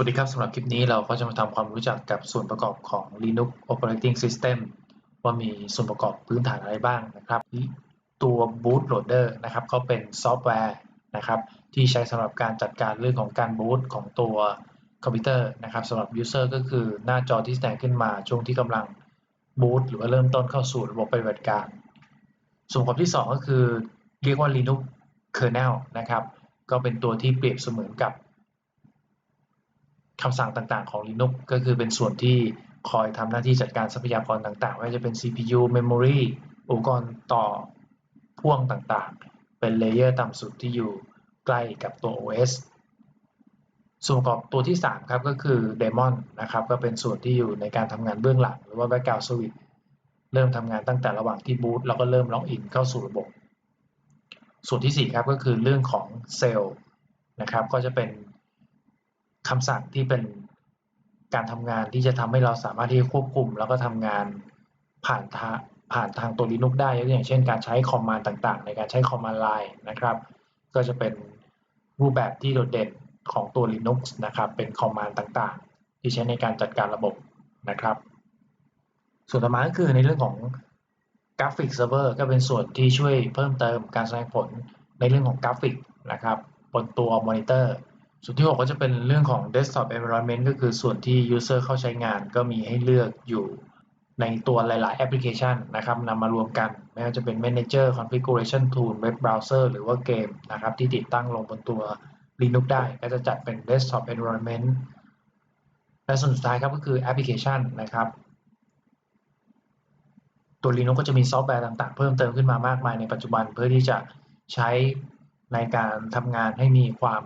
สวัสดีครับสำหรับคลิปนี้เราก็จะมาทำความรู้จักกับส่วนประกอบของ Linux Operating System ว่ามีส่วนประกอบพื้นฐานอะไรบ้างนะครับ ตัว bootloader นะครับก็เป็นซอฟต์แวร์นะครับที่ใช้สำหรับการจัดการเรื่องของการบูตของตัวคอมพิวเตอร์นะครับสำหรับ user ก็คือหน้าจอที่แสดงขึ้นมาช่วงที่กำลังบูตหรือว่าเริ่มต้นเข้าสู่ระบบปฏิบัติการ ส่วนประกอบที่ 2 ก็คือเรียกว่า Linux kernel นะครับก็เป็นตัวที่เปรียบเสมือนกับ คำสั่งต่างๆของ Linux ก็คือเป็นส่วนที่คอยทำหน้าที่จัดการทรัพยากรต่างๆ ไม่ว่าจะเป็น CPU Memory อุปกรณ์ต่อพ่วงต่างๆ เป็นเลเยอร์ต่ำสุดที่อยู่ใกล้กับตัว OS ส่วนประกอบตัวที่ 3 ครับก็คือ Daemon นะครับ ก็เป็นส่วนที่อยู่ในการทำงานเบื้องหลัง หรือว่า Background Service เริ่มทำงานตั้งแต่ระหว่างที่บูตแล้วก็เริ่มล็อกอินเข้าสู่ระบบ ส่วนที่ 4 ครับก็คือเรื่องของเซลล์นะครับ ก็จะเป็น คำสั่งที่เป็นการทำงานที่จะทำให้เราสามารถที่จะควบคุม แล้วก็ทำงานผ่านทางผ่านทางตัว Linux ได้ยกตัวอย่างเช่น การใช้คอมมานด์ต่าง ๆ ในการใช้คอมมานด์ไลน์นะครับ ก็จะเป็นรูปแบบที่โดดเด่นของตัว Linux นะครับ เป็นคอมมานด์ต่างๆ ที่ใช้ในการจัดการระบบนะครับ ส่วนต่อมาก็คือในเรื่องของกราฟิกเซิร์ฟเวอร์ก็เป็นส่วนที่ช่วยเพิ่มเติมการแสดงผลในเรื่องของกราฟิกนะครับบนตัวมอนิเตอร์ ส่วนที่ 6 ก็จะเป็นเรื่องของ desktop environment ก็คือส่วนที่ user เข้าใช้งานก็มีให้เลือกอยู่ในตัวหลาย ๆ แอปพลิเคชันนะครับนำมารวมกัน ไม่ว่าจะเป็น manager configuration tool web browser หรือว่าเกมนะครับที่ติดตั้งลงบนตัว Linux ได้ ก็จะจัดเป็น desktop environment และส่วนสุดท้ายครับก็คือแอปพลิเคชันนะครับ ตัว Linux ก็จะมีซอฟต์แวร์ต่าง ๆ เพิ่มเติมขึ้นมามากมายในปัจจุบันเพื่อที่จะใช้ในการทำงานให้มีความ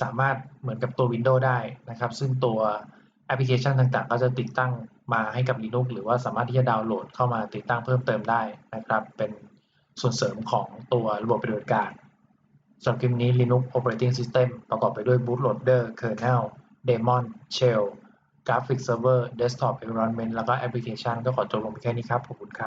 สามารถเหมือนกับตัว Windows ได้นะครับ ซึ่งตัวแอปพลิเคชันต่างๆ ก็จะติดตั้งมาให้กับ Linux หรือว่าสามารถที่จะดาวน์โหลดเข้ามาติดตั้งเพิ่มเติมได้นะครับ เป็นส่วนเสริมของตัวระบบปฏิบัติการสำหรับคลิปนี้ Linux Operating System ประกอบไปด้วย bootloader kernel daemon shell graphic server desktop environment แล้วก็แอปพลิเคชันก็ขอจบลงแค่นี้ครับ ขอบคุณครับ